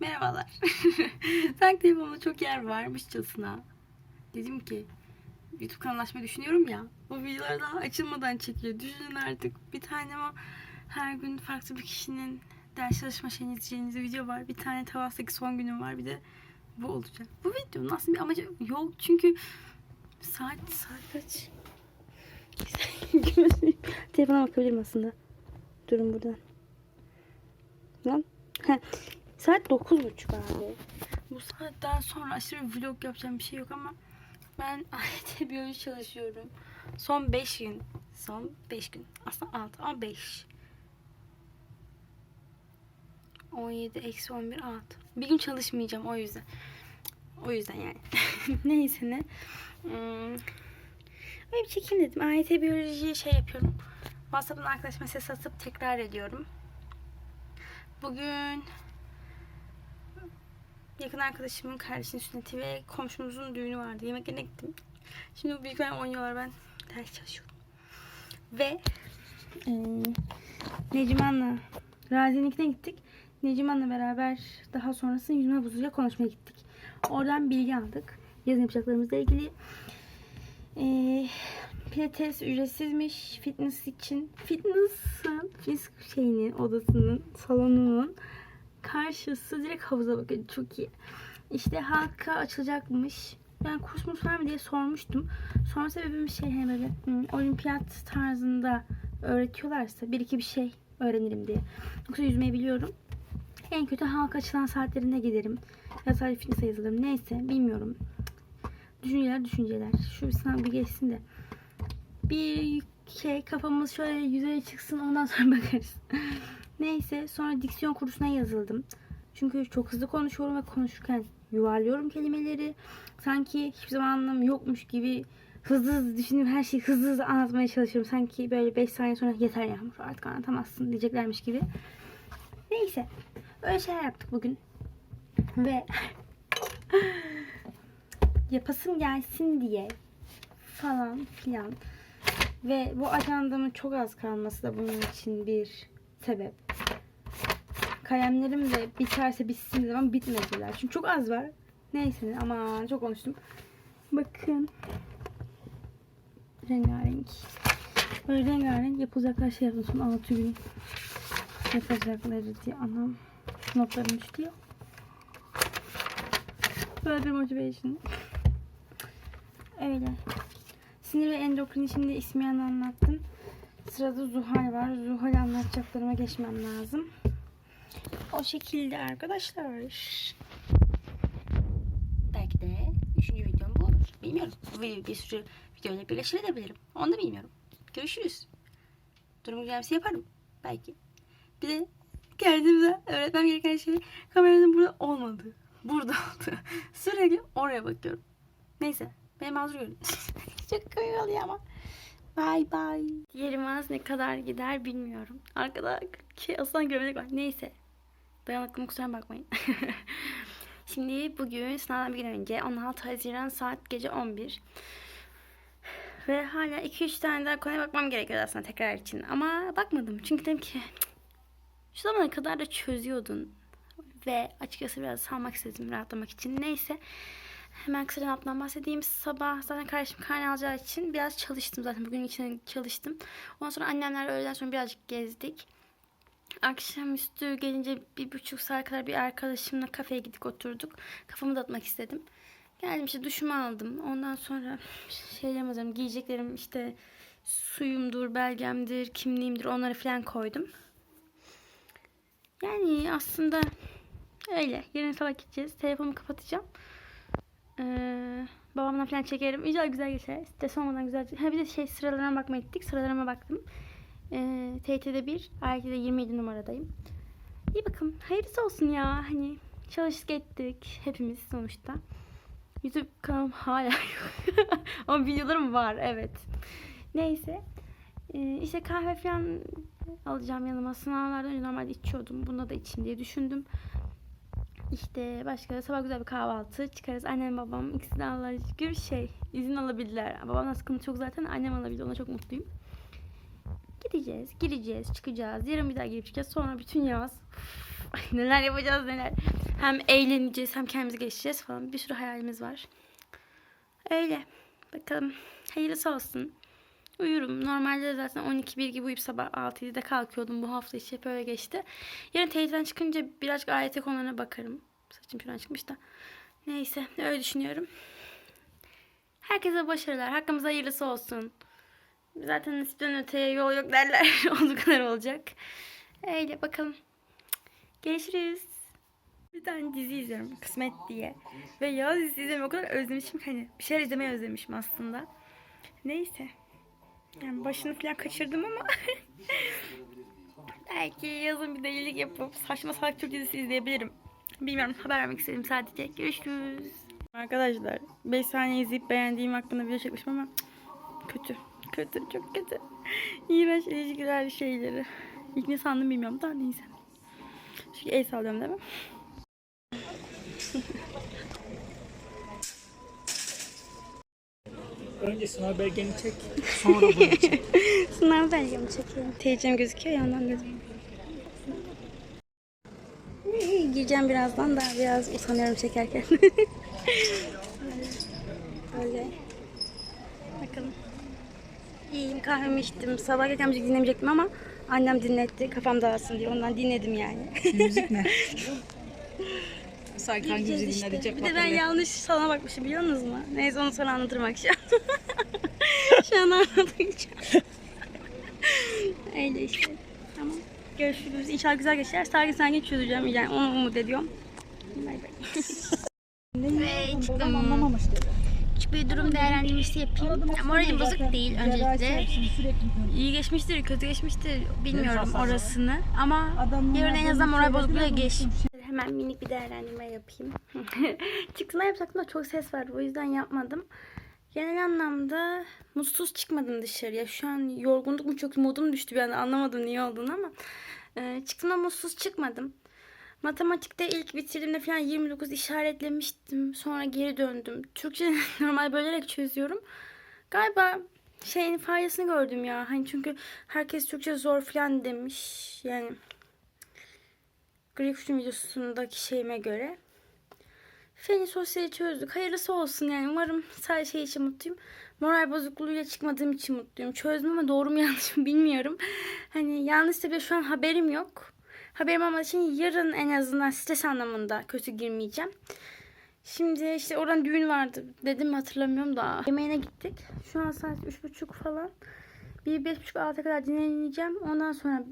Merhabalar. Sanki telefonumda çok yer varmışçasına. Dedim ki YouTube kanalı açmayı düşünüyorum ya. Bu videoları daha açılmadan çekiyor. Düşünün artık. Bir tane o her gün farklı bir kişinin ders çalışma şeyini izleyeceğiniz video var. Bir tane Tavas'taki son günüm var. Bir de bu olacak. Bu videonun aslında bir amacı yok. Çünkü saat saat kaç? Telefona bakabilirim aslında. Durun buradan. Lan. Saat 9.30 abi. Bu saatten sonra aşırı vlog yapacağım bir şey yok ama ben AYT biyoloji çalışıyorum. Son 5 gün. Son 5 gün. Aslında 6 ama 5. 17 eksi 11 6. Bir gün çalışmayacağım o yüzden. O yüzden yani. Neyse ne. Hmm. Öyle bir çekeyim dedim. AYT biyoloji şey yapıyorum. WhatsApp'tan arkadaşıma ses atıp tekrar ediyorum. Bugün yakın arkadaşımın kardeşinin sünneti ve komşumuzun düğünü vardı. Yemeklerine gittim. Şimdi bu büyükler oynuyorlar. Ben ders çalışıyorum. Ve e, Neciman'la Razi'ninkine gittik. Neciman'la beraber daha sonrasında yüzme havuzuyla konuşmaya gittik. Oradan bilgi aldık. Yazın yapacaklarımızla ilgili. E, pilates ücretsizmiş. Fitness için. Fitness'ın fitness şeyinin odasının salonunun karşısı direkt havuza bakıyor. Çok iyi. İşte halka açılacakmış. Ben kurs mu var mı diye sormuştum. Sonra sebebim şey hani böyle olimpiyat tarzında öğretiyorlarsa bir iki bir şey öğrenirim diye. Yoksa yüzmeyi biliyorum. En kötü halka açılan saatlerinde giderim. Ya sadece fitness'a yazılırım. Neyse bilmiyorum. Düşünceler düşünceler. Şu bir sınav bir geçsin de. Bir şey kafamız şöyle yüzeye çıksın ondan sonra bakarız. Neyse sonra diksiyon kursuna yazıldım. Çünkü çok hızlı konuşuyorum ve konuşurken yuvarlıyorum kelimeleri. Sanki hiçbir zaman yokmuş gibi hızlı hızlı düşünüp her şeyi hızlı hızlı anlatmaya çalışıyorum. Sanki böyle 5 saniye sonra yeter Yağmur artık anlatamazsın diyeceklermiş gibi. Neyse öyle şeyler yaptık bugün. Ve yapasım gelsin diye falan filan. Ve bu ajandamın çok az kalması da bunun için bir sebep. Kalemlerim de biterse bitsin zaman bitmediler. Çünkü çok az var. Neyse ama çok konuştum. Bakın. Rengarenk. Böyle rengarenk yapılacaklar şey yaptım. Son 6 gün yapacakları diye anam notlarım düştü ya. Böyle motivation. Öyle. Sinir ve endokrini şimdi ismiyen anlattım. Sırada Zuhal var. Zuhal anlatacaklarıma geçmem lazım. O şekilde arkadaşlar. Belki de üçüncü videom bu olur. Bilmiyorum. Bu video bir sürü videoyla birleştirebilirim. Onu da bilmiyorum. Görüşürüz. Durumu güzelmesi yaparım. Belki. Bir de kendimize öğretmem gereken şey kameranın burada olmadı. Burada oldu. Sürekli oraya bakıyorum. Neyse. Beni mazur görün. Çok komik oluyor ama. Bye bye. Yerim az ne kadar gider bilmiyorum. Arkada şey aslan gömlek var. Neyse. Dayanıklım kusura bakmayın. Şimdi bugün sınavdan bir gün önce 16 Haziran saat gece 11. Ve hala 2-3 tane daha konuya bakmam gerekiyor aslında tekrar için. Ama bakmadım. Çünkü dedim ki "Cık, şu zamana kadar da çözüyordun. Ve açıkçası biraz salmak istedim rahatlamak için. Neyse. Hemen kısaca ne yaptığımdan bahsedeyim. Sabah zaten kardeşim karne alacağı için biraz çalıştım zaten. Bugün için çalıştım. Ondan sonra annemlerle öğleden sonra birazcık gezdik. Akşamüstü gelince bir buçuk saat kadar bir arkadaşımla kafeye gittik oturduk. Kafamı dağıtmak istedim. Geldim işte duşumu aldım. Ondan sonra şeylerimi hazırladım. Giyeceklerim işte suyumdur, belgemdir, kimliğimdir onları falan koydum. Yani aslında öyle. Yarın sabah gideceğiz. Telefonumu kapatacağım. Ee, babamla falan çekerim. İnşallah güzel geçer. Stres olmadan güzel. Ha bir de şey sıralarına bakmaya gittik. Sıralarıma baktım. Ee, TT'de 1, AYT'de 27 numaradayım. İyi bakın. Hayırlısı olsun ya. Hani çalıştık ettik. Hepimiz sonuçta. YouTube kanalım hala yok. Ama videolarım var. Evet. Neyse. Ee, işte kahve falan alacağım yanıma. Sınavlardan önce normalde içiyordum. Bunda da içeyim diye düşündüm. İşte başka sabah güzel bir kahvaltı çıkarız. Annem babam ikisi de Allah'a şükür şey izin alabildiler. Babamdan sıkıntı çok zaten annem alabildi. Ona çok mutluyum. Gideceğiz, gireceğiz, çıkacağız. Yarın bir daha girip çıkacağız. Sonra bütün yaz neler yapacağız neler. Hem eğleneceğiz hem kendimizi geliştireceğiz falan. Bir sürü hayalimiz var. Öyle. Bakalım. Hayırlısı olsun. Uyurum. Normalde de zaten 12-1 gibi uyup sabah 6-7'de kalkıyordum. Bu hafta içi hep öyle geçti. Yarın teyzeden çıkınca birazcık AYT konularına bakarım. Saçım şuradan çıkmış da. Neyse öyle düşünüyorum. Herkese başarılar. Hakkımıza hayırlısı olsun. Zaten nasipten öteye yol yok derler. Olduğu kadar olacak. Öyle bakalım. Görüşürüz. Bir tane dizi izliyorum Kısmet diye. Ve Yağız dizi izlemeyi o kadar özlemişim ki hani bir şeyler izlemeyi özlemişim aslında. Neyse. Yani başını falan kaçırdım ama belki yazın bir delilik yapıp saçma salak Türk dizisi izleyebilirim. Bilmiyorum haber vermek istedim sadece. Görüşürüz. Arkadaşlar 5 saniye izleyip beğendiğim hakkında video çekmişim ama cık, kötü. Kötü çok kötü. İğrenç ilişkiler şeyleri. İlk ne sandım bilmiyorum da neyse. Çünkü el sallıyorum değil mi? Önce sınav belgeni çek, sonra bunu çek. Sınav belgemi çekiyorum. Teyzem gözüküyor ya ondan gözüküyor. İyi, Gireceğim birazdan da biraz usanıyorum çekerken. Öyle. Bakalım. İyiyim kahvemi içtim. Sabah gelirken müzik dinlemeyecektim ama annem dinletti. Kafam dağılsın diye ondan dinledim yani. Müzik ne? Sanki hangi müziği işte. dinleyecek Bir de ben yanlış sana bakmışım biliyor musunuz mu? Neyse onu sonra anlatırım akşam. Şu an anlatmayacağım. Öyle işte. Tamam. Görüşürüz. İnşallah güzel geçer. Sakin sakin çözeceğim. Yani onu umut ediyorum. Bay bay. Ve çıktım. Anlamamış dedi. Küçük bir durum değerlendirmesi yapayım. Ya, moralim bozuk değil öncelikle. İyi geçmiştir, kötü geçmiştir bilmiyorum orasını. Ama yarın en azından moral bozukluğuyla geç. Hemen minik bir değerlendirme yapayım. Çıktığında yapacaktım da çok ses vardı. O yüzden yapmadım. Genel anlamda mutsuz çıkmadım dışarıya. Şu an yorgunluk mu çok modum düştü bir anda anlamadım niye olduğunu ama. E, çıktığımda mutsuz çıkmadım. Matematikte ilk bitirdiğimde falan 29 işaretlemiştim. Sonra geri döndüm. Türkçe normal bölerek çözüyorum. Galiba şeyin faydasını gördüm ya. Hani çünkü herkes Türkçe zor falan demiş. Yani Grif'in videosundaki şeyime göre. Feni sosyali çözdük. Hayırlısı olsun yani. Umarım sadece şey için mutluyum. Moral bozukluğuyla çıkmadığım için mutluyum. Çözdüm ama doğru mu yanlış mı bilmiyorum. Hani yanlışsa bile şu an haberim yok. Haberim olmadığı için yarın en azından stres anlamında kötü girmeyeceğim. Şimdi işte oradan düğün vardı. Dedim hatırlamıyorum da. Yemeğine gittik. Şu an saat üç buçuk falan. Bir beş buçuk altıya kadar dinleneceğim. Ondan sonra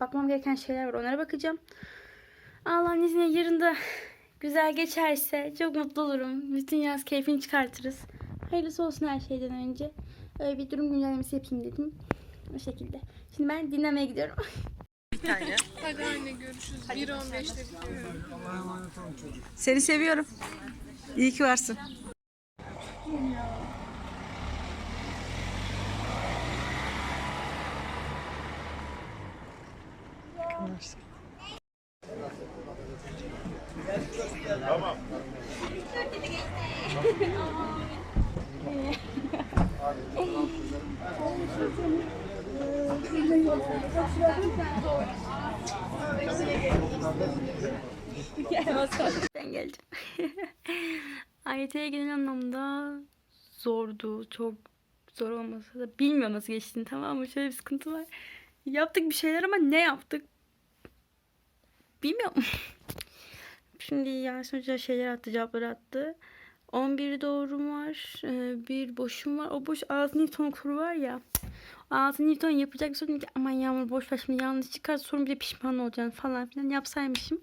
bakmam gereken şeyler var. Onlara bakacağım. Allah'ın izniyle yarın da güzel geçerse çok mutlu olurum. Bütün yaz keyfini çıkartırız. Hayırlısı olsun her şeyden önce. Öyle bir durum güncellemesi yapayım dedim. O şekilde. Şimdi ben dinlemeye gidiyorum. Hadi anne görüşürüz. 1.15'te bitiyor. Seni seviyorum. İyi ki varsın. Varsın. Ben geldim. AYT'ye genel anlamda zordu. Çok zor olmasa da bilmiyorum nasıl geçtiğini tamam mı? Şöyle bir sıkıntı var. Yaptık bir şeyler ama ne yaptık? Bilmiyorum. Şimdi Yasin Hoca şeyler attı, cevapları attı. 11 doğrum var. e, Bir boşum var. O boş 6 Newton kuru var ya. 6 Newton yapacak değil ki. Aman Yağmur boş ver şimdi yanlış çıkar sorun bir de pişman olacaksın falan filan yapsaymışım.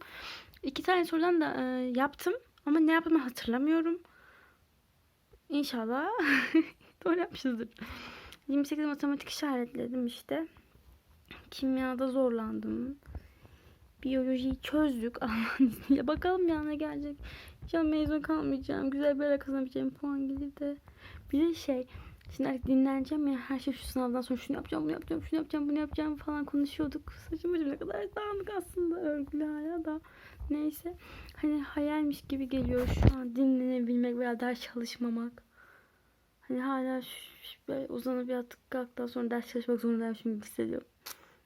İki tane sorudan da e, yaptım ama ne yaptığımı hatırlamıyorum. İnşallah doğru yapmışızdır. 28 matematik işaretledim işte. Kimyada zorlandım. Biyolojiyi çözdük Allah'ın izniyle. Bakalım ya ne gelecek. İnşallah mezun kalmayacağım. Güzel bir ara kazanabileceğim puan gelir de. Bir de şey Şimdi artık dinleneceğim ya her şey şu sınavdan sonra şunu yapacağım, bunu yapacağım, şunu yapacağım, bunu yapacağım falan konuşuyorduk. Saçım başım ne kadar dağınık aslında örgülü hala da. Neyse. Hani hayalmiş gibi geliyor şu an dinlenebilmek veya ders çalışmamak. Hani hala böyle uzanıp yattık kalktıktan sonra ders çalışmak zorundaymışım gibi hissediyorum.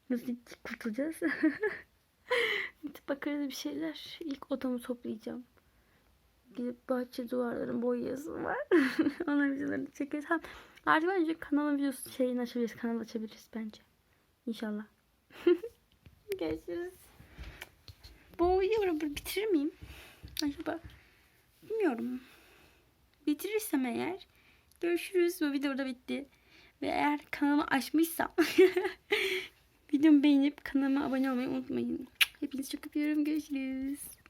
Nasıl kurtulacağız? Bakarız bir şeyler. İlk odamı toplayacağım. Gidip bahçe duvarlarını boyayasım var. Onun videolarını çekeriz. Ha, artık bence kanalın videosu şeyini açabiliriz. Kanal açabiliriz bence. İnşallah. Görüşürüz. Bu videoyu bitirir miyim? Acaba? Bilmiyorum. Bitirirsem eğer görüşürüz. Bu video da bitti. Ve eğer kanalımı açmışsam videomu beğenip kanalıma abone olmayı unutmayın. Hepinizi çok öpüyorum. Görüşürüz.